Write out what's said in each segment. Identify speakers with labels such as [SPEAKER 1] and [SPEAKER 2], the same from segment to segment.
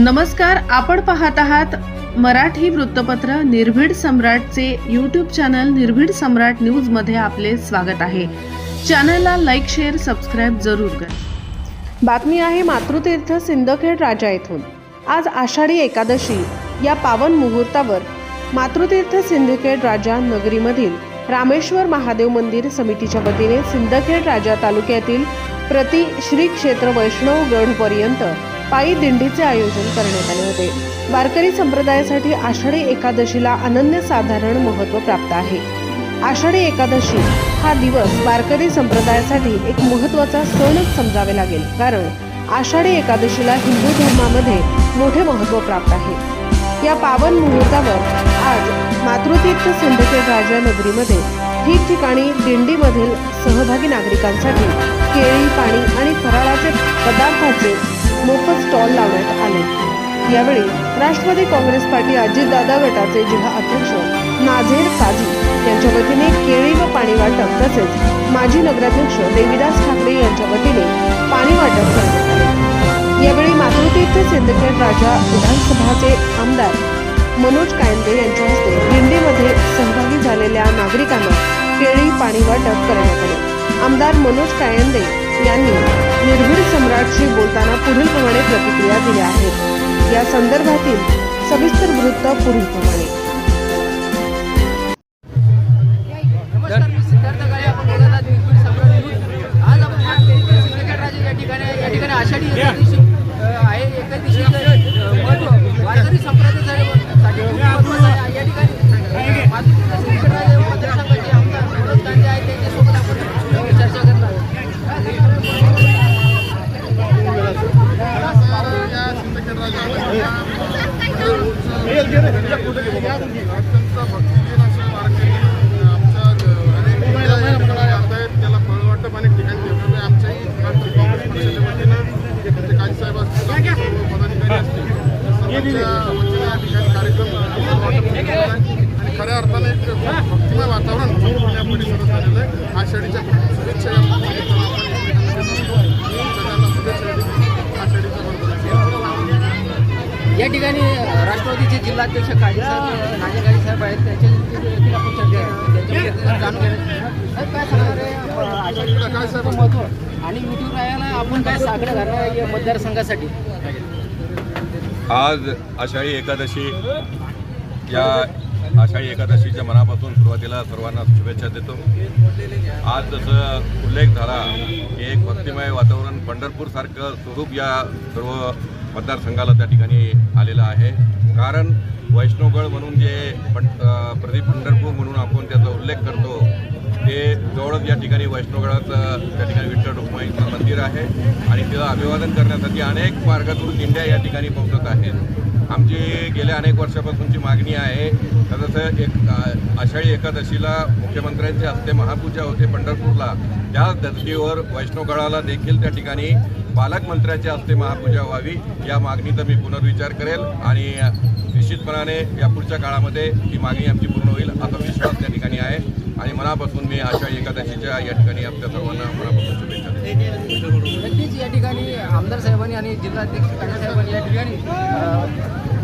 [SPEAKER 1] नमस्कार आपण पाहत आहात मराठी वृत्तपत्र निर्भीड सम्राटचे यूट्यूब चॅनल निर्भीड सम्राट न्यूजमध्ये आपले स्वागत आहे. चॅनलला लाईक शेअर सबस्क्राईब जरूर करा. बातमी आहे मातृतीर्थ सिंदखेड राजा येथून आज आषाढी एकादशी. या पावन मुहूर्तावर मातृतीर्थ सिंदखेड राजा नगरीमधील रामेश्वर महादेव मंदिर समितीच्या वतीने सिंदखेड राजा तालुक्यातील प्रति श्री क्षेत्र वैष्णव गडपर्यंत पायी दिंडीचे आयोजन करण्यात आले होते. वारकरी संप्रदायासाठी आषाढी एकादशीला अनन्यसाधारण महत्त्व प्राप्त आहे. आषाढी एकादशी हा दिवस वारकरी संप्रदायासाठी एक महत्त्वाचा सणच समजावे लागेल. कारण आषाढी एकादशीला हिंदू धर्मामध्ये मोठे महत्त्व प्राप्त आहे. या पावन मुहूर्तावर आज मातृतीर्थ सिंदखेड राजा नगरीमध्ये ठिकठिकाणी दिंडीमधील सहभागी नागरिकांसाठी केळी पाणी आणि फराळाचे पदार्थाचे मोफत स्टॉल लावण्यात आले. यावेळी राष्ट्रवादी काँग्रेस पार्टी अजितदादा गटाचे जिल्हा अध्यक्ष नाझेर काझी यांच्या वतीने केळी व पाणी वाटप तसेच माजी नगराध्यक्ष देवीदास ठाकरे यांच्या वतीने पाणी वाटप करण्यात आले. यावेळी मातृतीर्थ सिंदखेड राजा विधानसभाचे आमदार मनोज कायंदे यांच्या हस्ते दिंडीमध्ये सहभागी झालेल्या नागरिकांना केळी पाणी वाटप करण्यात आले. आमदार मनोज कायंदे यांनी निर्भीड सम्राटशी बोलताना पुढील प्रमाणे प्रतिक्रिया दिल्या आहेत. या संदर्भातील सविस्तर वृत्त पुढीलप्रमाणे.
[SPEAKER 2] अत्यंत भक्तीन असे वारकरी आमच्या अनेक राहत आहेत. त्याला फळ वाटप अनेक ठिकाणी ठेवलेलं आहे. आमच्याही राष्ट्रीय काँग्रेस पक्षाच्या वतीनं जे काजीसाहेब असतील पदाधिकारी असतील सर्वांच्या वतीनं या ठिकाणी कार्यक्रम फळ वाटप केलेला आहे. आणि खऱ्या अर्थाने एक भक्तिमय वातावरण या परिसरात झालेलं आहे. आषाढीच्या
[SPEAKER 3] राष्ट्रवादीचे जिल्हाध्यक्ष काळे साहेब नाजे काळे साहेब आहेत त्यांच्या आपण चर्चा जाणून घेणार काय सांगणार? महत्त्व आणि युट्यूब राहायला आपण काय साकडं घालणार आहे या मतदारसंघासाठी?
[SPEAKER 4] आज आषाढी एकादशी या आषाढी एकादशीच्या मनापासून सुरुवातीला सर्वांना शुभेच्छा देतो. आज जसं उल्लेख झाला की एक भक्तिमय वातावरण पंढरपूरसारखं स्वरूप या सर्व मतदारसंघाला त्या ठिकाणी आलेलं आहे. कारण वैष्णवगड म्हणून जे पण प्रदीप पंढरपूर म्हणून आपण त्याचा उल्लेख करतो ते जवळच या ठिकाणी वैष्णवगडाचं त्या ठिकाणी विठ्ठल रुक्माईचं मंदिर आहे. आणि तिला अभिवादन करण्यासाठी अनेक मार्गातून दिंड्या या ठिकाणी पोहोचत आहेत. आमची गेल्या अनेक वर्षापासूनची मागणी आहे. तर तसं एक आषाढी एकादशीला मुख्यमंत्र्यांच्या हस्ते महापूजा होते पंढरपूरला त्या धर्तीवर वैष्णवगडाला देखील त्या ठिकाणी पालकमंत्र्यांच्या हस्ते महापूजा व्हावी या मागणीचा मी पुनर्विचार करेल आणि निश्चितपणाने या पुढच्या काळामध्ये ही मागणी आमची पूर्ण होईल असा विश्वास त्या ठिकाणी आहे. आणि मनापासून मी आषाढी एकादशीच्या या ठिकाणी आपल्या सर्वांना मनापासून शुभेच्छा देतो.
[SPEAKER 3] नक्कीच या ठिकाणी आमदार साहेबांनी आणि जिल्हाध्यक्ष साहेबांनी या ठिकाणी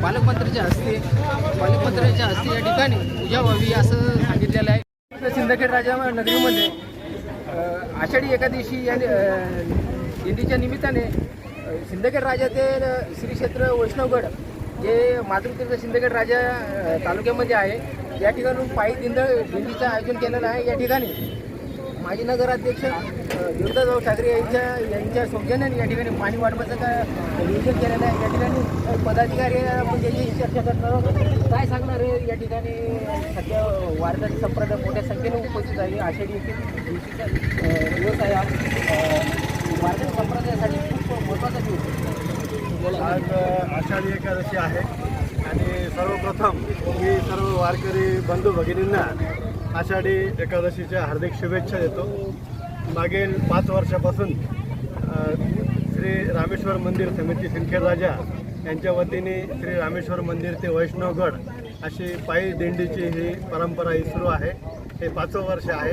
[SPEAKER 3] पालकमंत्र्यांच्या हस्ते पालकमंत्र्यांच्या हस्ते या ठिकाणी पूजा व्हावी असं सांगितलेलं आहे. सिंदखेड राजा नगरीमध्ये आषाढी एकादशी या दिंडीच्या निमित्ताने सिंदखेड राजा ते श्री क्षेत्र वैष्णवगड जे मातृतीर्थ सिंदखेड राजा तालुक्यामध्ये आहे. या ठिकाणून पायी दिंड दिंडीचं आयोजन केलेलं आहे. या ठिकाणी माजी नगराध्यक्ष अ, ठाकरे यांच्या यांच्या सौजन्याने या ठिकाणी पाणी वाटपाचं काय नियोजन केलेलं आहे. या ठिकाणी पदाधिकारी आपण म्हणजे चर्चा करणार आहोत काय सांगणार आहे? या ठिकाणी सध्या वारकरी संप्रदाय मोठ्या संख्येने उपस्थित आहे. आषाढी एके दिवशीचा दिवस आहे वारकरी संप्रदायासाठी खूप महत्त्वाचा दिवस
[SPEAKER 2] आज आषाढी एकादशी आहे आणि सर्वप्रथम मी सर्व वारकरी बंधू भगिनींना आषाढी एकादशीच्या हार्दिक शुभेच्छा देतो. मागील पाच वर्षापासून श्री रामेश्वर मंदिर समिती सिंदखेड राजा यांच्या वतीने श्री रामेश्वर मंदिर ते वैष्णवगड अशी पायी दिंडीची ही परंपरा ही सुरू आहे. हे पाचवं वर्ष आहे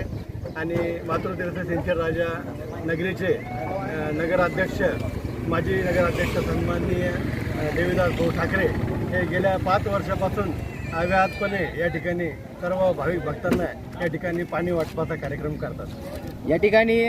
[SPEAKER 2] आणि मातृतीर्थ सिंदखेड राजा नगरीचे नगराध्यक्ष
[SPEAKER 5] माजी नगराध्यक्ष सन्माननीय देवीदास भाऊ ठाकरे हे गेल्या पाच वर्षापासून अव्याहतपणे या ठिकाणी सर्व भाविक भक्तांना या ठिकाणी पाणी वाटपाचा कार्यक्रम करतात.
[SPEAKER 3] या ठिकाणी